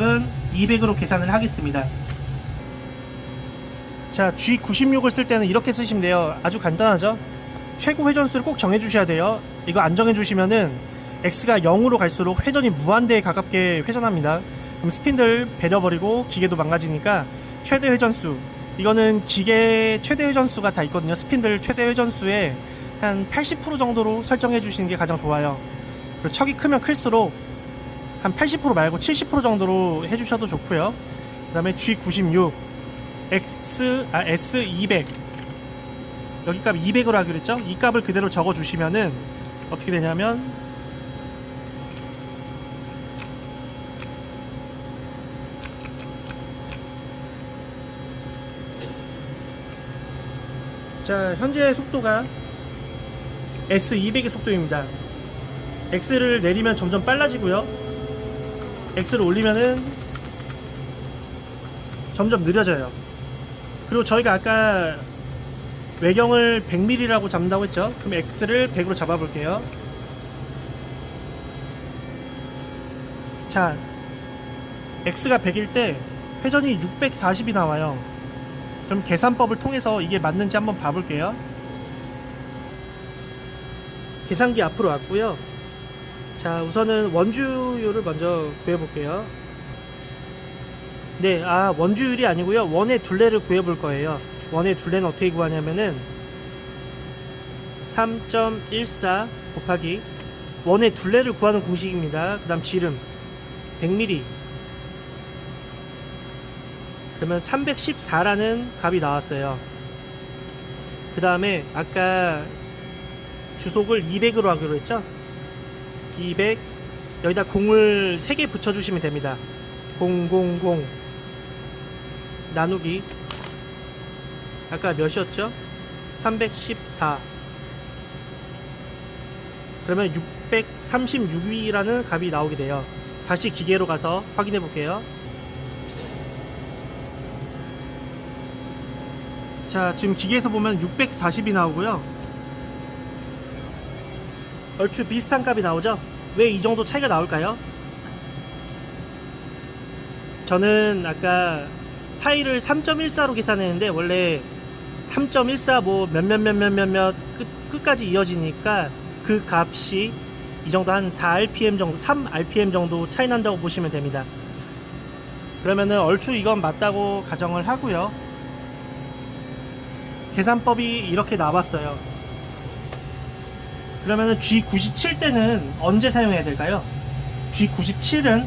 은 200으로 계산을 하겠습니다. 자, G96을 쓸 때는 이렇게 쓰시면 돼요. 아주 간단하죠? 최고 회전수를 꼭 정해주셔야 돼요. 이거 안 정해주시면은 X가 0으로 갈수록 회전이 무한대에 가깝게 회전합니다. 그럼 스핀들 배려버리고 기계도 망가지니까 최대 회전수 이거는 기계 최대 회전수가 다 있거든요. 스핀들 최대 회전수에 한80% 정도로 설정해 주시는 게 가장 좋아요. 그리고 척이 크면 클수록 한 80% 말고 70% 정도로 해주셔도 좋고요. 그 다음에 G96, X, 아, S200 여기 값 200으로 하기로 했죠? 이 값을 그대로 적어주시면은 어떻게 되냐면 자 현재 속도가 S200의 속도입니다. X를 내리면 점점 빨라지고요. X를 올리면은 점점 느려져요. 그리고 저희가 아까 외경을 100mm라고 잡는다고 했죠. 그럼 X를 100으로 잡아볼게요. 자, X가 100일 때 회전이 640이 나와요. 그럼 계산법을 통해서 이게 맞는지 한번 봐볼게요. 계산기 앞으로 왔고요. 자, 우선은 원주율을 먼저 구해볼게요. 네, 아, 원주율이 아니고요. 원의 둘레를 구해볼 거예요. 원의 둘레는 어떻게 구하냐면은 3.14 곱하기 원의 둘레를 구하는 공식입니다. 그 다음 지름 100mm 그러면 314라는 값이 나왔어요. 그 다음에 아까 주속을 200으로 하기로 했죠? 200 여기다 공을 3개 붙여주시면 됩니다. 000 나누기 아까 몇이었죠? 314 그러면 636이라는 값이 나오게 돼요. 다시 기계로 가서 확인해 볼게요. 자, 지금 기계에서 보면 640이 나오고요. 얼추 비슷한 값이 나오죠? 왜 이 정도 차이가 나올까요? 저는 아까 파일을 3.14로 계산했는데 원래 3.14 뭐 몇 몇 몇 몇 몇몇 끝까지 이어지니까 그 값이 이 정도 한 4rpm 정도 3rpm 정도 차이 난다고 보시면 됩니다. 그러면은 얼추 이건 맞다고 가정을 하고요. 계산법이 이렇게 나왔어요. 그러면은 G97 때는 언제 사용해야 될까요? G97은